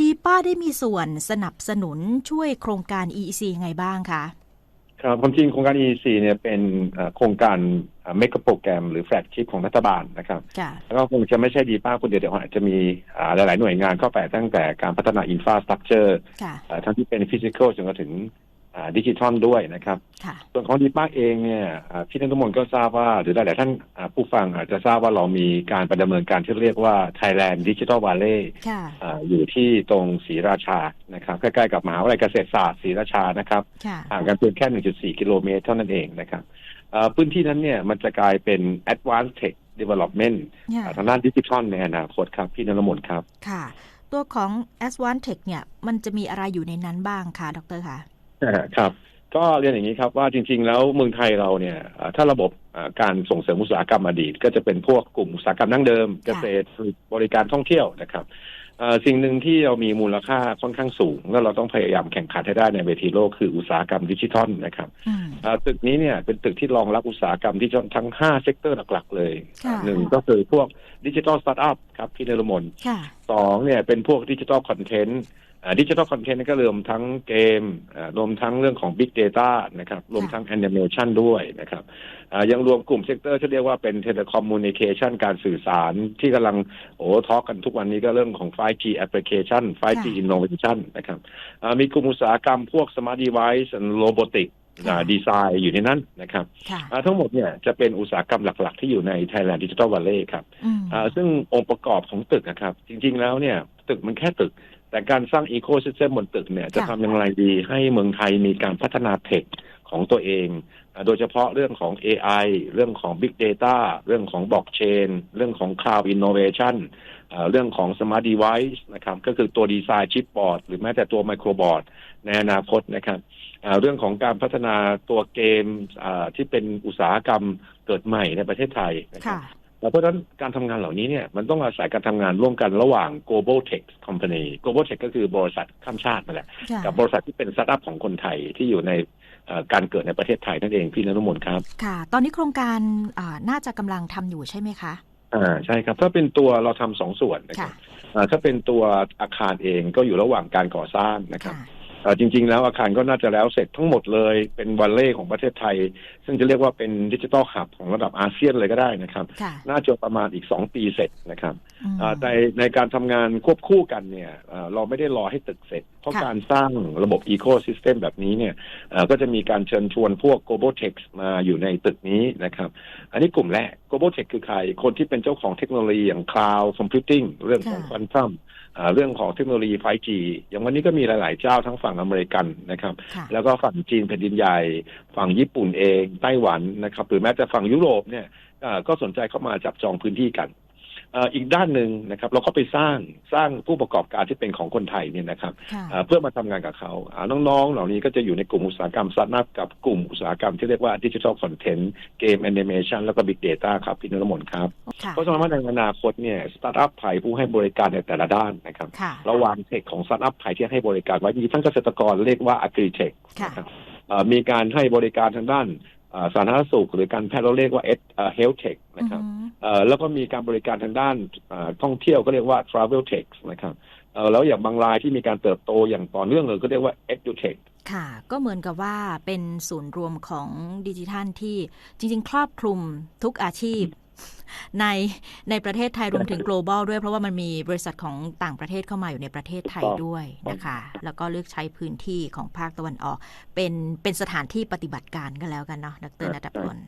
ดีป้าได้มีส่วนสนับสนุนช่วยโครงการ EEC ไงบ้างคะครับความจริงโครงการ EEC เนี่ยเป็นโครงการเมกะโปรแกรมหรือแฟลกชิพของรัฐบาลนะครับแล้วก็คงจะไม่ใช่ดีป้าคนเดียวเดี๋ยวอาจจะมีหลาย ๆ หน่วยงานเข้าไปตั้งแต่การพัฒนาอินฟราสตรักเจอร์ทั้งที่เป็นฟิสิกอลจนถึง ดิจิทัลด้วยนะครับ ส่วนของดีป้าเองเนี่ยพี่นันทุมนก็ทราบว่า หรือหลายๆท่านผู้ฟังอาจจะทราบว่าเรามีการประดำเนินการที่เรียกว่า Thailand Digital Valley อยู่ที่ตรงศรีราชานะครับ ใกล้ๆกับมหาวิทยาลัยเกษตรศาสตร์ศรีราชานะครับห่างกันเพียงแค่ 1.4 กิโลเมตรเท่านั้นเองนะครับพื้นที่นั้นเนี่ยมันจะกลายเป็น Advanced Tech Development ทางด้านดิจิทัลในอนาคตครับ พี่นรมนครับ ค่ะ ตัวของ Advanced Tech เนี่ยมันจะมีอะไรอยู่ในนั้นบ้างคะดรคะ ครับ ก็เรียนอย่างนี้ครับว่าจริง ๆ แล้วเมืองไทยเราเนี่ยถ้าระบบการส่งเสริมอุตสาหกรรมอดีต ก็จะเป็นพวกกลุ่มอุตสาหกรรมนั่งเดิม เกษตรบริการท่องเที่ยวนะครับสิ่งหนึ่งที่เรามีมูลค่าค่อนข้างสูง แล้วเราต้องพยายามแข่งขันให้ได้ในเวทีโลกคืออุตสาหกรรมดิจิทัลนะครับตึกนี้เนี่ยเป็นตึกที่รองรับอุตสาหกรรมที่ทั้งห้าเซกเตอร์หลักๆ เลยหนึ่งก็คือพวกดิจิทัลสตาร์ทอัพครับพี่นรมนสองเนี่ยเป็นพวกดิจิทัลคอนเทนต์ ดิจิทัลคอนเทนต์ก็รวมทั้งเกมรวมทั้งเรื่องของ Big Data นะครับรวมทั้งแอนิเมชันด้วยนะครับยังรวมกลุ่มเซกเตอร์ที่เรียกว่าเป็นเทเลคอมมูนิเคชันการสื่อสารที่กำลังโอ้ทอกันทุกวันนี้ก็เรื่องของ 5G application 5G innovation นะครับมีกลุ่มอุตสาหกรรมพวก smart device and robotics ดีไซน์อยู่ในนั้นนะครับ ทั้งหมดเนี่ยจะเป็นอุตสาหกรรมหลัก ๆ ที่อยู่ใน Thailand Digital Valley ครับซึ่งองค์ประกอบของตึกนะครับ จริง ๆ แล้วเนี่ย ตึกมันแค่ตึก แต่การสร้างอีโคซิสเต็มบนตึกเนี่ยจะทำอย่างไรดีให้เมืองไทยมีการพัฒนาเทคของตัวเอง โดยเฉพาะเรื่องของ AI เรื่องของ Big Data เรื่องของบล็อกเชนเรื่องของ Cloud Innovation เรื่องของ Smart Device นะครับ ก็คือตัวดีไซน์ชิปบอร์ดหรือแม้แต่ตัวไมโครบอร์ดในอนาคตนะครับเรื่องของการพัฒนาตัวเกมที่เป็นอุตสาหกรรมเกิดใหม่ในประเทศไทยนะครับ เพราะฉะนั้นการทำงานเหล่านี้เนี่ยมันต้องอาศัยการทำงานร่วมกันระหว่าง global tech company global tech ก็คือบริษัทข้ามชาตินั่นแหละ กับบริษัทที่เป็นสตาร์ทอัพของคนไทยที่อยู่ในการเกิดในประเทศไทยนั่นเองพี่นรุมนครับ ค่ะ ตอนนี้โครงการน่าจะกำลังทำอยู่ใช่ไหมคะอ่าใช่ครับ ถ้าเป็นตัวเราทำสองส่วนนะครับถ้าเป็นตัวอาคารเองก็อยู่ระหว่างการก่อสร้างนะครับ จริง ๆ แล้วอาคารก็น่าจะแล้วเสร็จทั้งหมดเลยเป็นวันเล่ของประเทศไทย ซึ่งจะเรียกว่าเป็นดิจิทัลหับของระดับอาเซียนเลยก็ได้นะครับ น่าจะประมาณอีกสองปีเสร็จนะครับในในการทำงานควบคู่กันเนี่ยเราไม่ได้รอให้ตึกเสร็จเพราะการสร้างระบบอีโคซิสเต็มแบบนี้เนี่ยก็จะมีการเชิญชวนพวก global tech มาอยู่ในตึกนี้นะครับ อันนี้กลุ่มแรก global tech คือใคร คนที่เป็นเจ้าของเทคโนโลยีอย่าง cloud computing เรื่องของ quantum เรื่องของเทคโนโลยี 5G อย่างวันนี้ก็มีหลาย ๆ เจ้าทั้งฝั่งอเมริกันนะครับ แล้วก็ฝั่งจีนแผ่นดินใหญ่ ฝั่งญี่ปุ่นเองไต้หวันนะครับหรือแม้แต่ฝั่งยุโรปเนี่ยก็สนใจเข้ามาจับจองพื้นที่กัน อีกด้านหนึ่งนะครับเราก็ไปสร้างสร้างผู้ประกอบการที่เป็นของคนไทยเนี่ยนะครับเพื่อมาทำงานกับเขาน้องๆ เหล่านี้ก็จะอยู่ในกลุ่มอุตสาหกรรมสตาร์ทอัพกับกลุ่มอุตสาหกรรมที่เรียกว่าดิจิทัลคอนเทนต์เกมแอนิเมชันแล้วก็บิ๊กเดต้าครับ พี่นรมนครับ เพราะฉะนั้นในอนาคตเนี่ยสตาร์ทอัพไทยผู้ให้บริการในแต่ละด้านนะครับระวางเทคของสตาร์ทอัพไทยที่ให้บริการไว้มีทั้งเกษตรกรเรียกว่าอักริเทคมีการให้บริการทางด้าน สาธารณสุข หรือการแพทย์เราเรียกว่าเฮลท์เทคนะครับแล้วก็มีการบริการทางด้านท่องเที่ยวก็เรียกว่า travel tech นะครับแล้วอย่างบางรายที่มีการเติบโตอย่างต่อเนื่องเลยก็เรียกว่า edutech ค่ะ ก็เหมือนกับว่าเป็นศูนย์รวมของดิจิทัลที่จริง ๆ ครอบคลุมทุกอาชีพในในประเทศไทยรวมถึง global ด้วยเพราะว่ามันมีบริษัทของต่างประเทศเข้ามาอยู่ในประเทศไทยด้วยนะคะ แล้วก็เลือกใช้พื้นที่ของภาคตะวันออก เป็นเป็นสถานที่ปฏิบัติการกันแล้วกันเนาะดรนัทพล